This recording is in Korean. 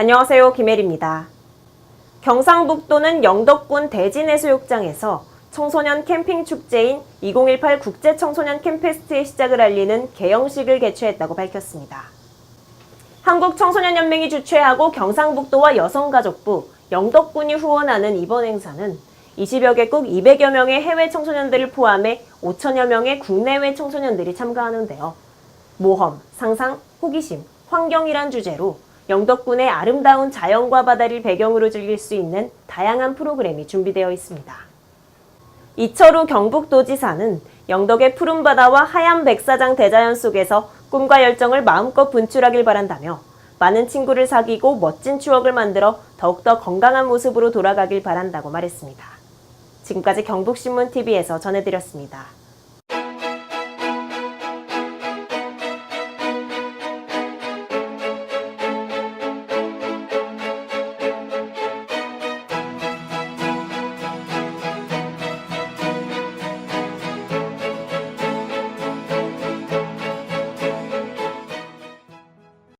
안녕하세요. 김혜리입니다. 경상북도는 영덕군 대진해수욕장에서 청소년 캠핑 축제인 2018 국제 청소년 캠페스트의 시작을 알리는 개영식을 개최했다고 밝혔습니다. 한국청소년연맹이 주최하고 경상북도와 여성가족부, 영덕군이 후원하는 이번 행사는 20여 개국 200여 명의 해외 청소년들을 포함해 5천여 명의 국내외 청소년들이 참가하는데요. 모험, 상상, 호기심, 환경이란 주제로 영덕군의 아름다운 자연과 바다를 배경으로 즐길 수 있는 다양한 프로그램이 준비되어 있습니다. 이철우 경북도지사는 영덕의 푸른 바다와 하얀 백사장 대자연 속에서 꿈과 열정을 마음껏 분출하길 바란다며 많은 친구를 사귀고 멋진 추억을 만들어 더욱더 건강한 모습으로 돌아가길 바란다고 말했습니다. 지금까지 경북신문TV에서 전해드렸습니다.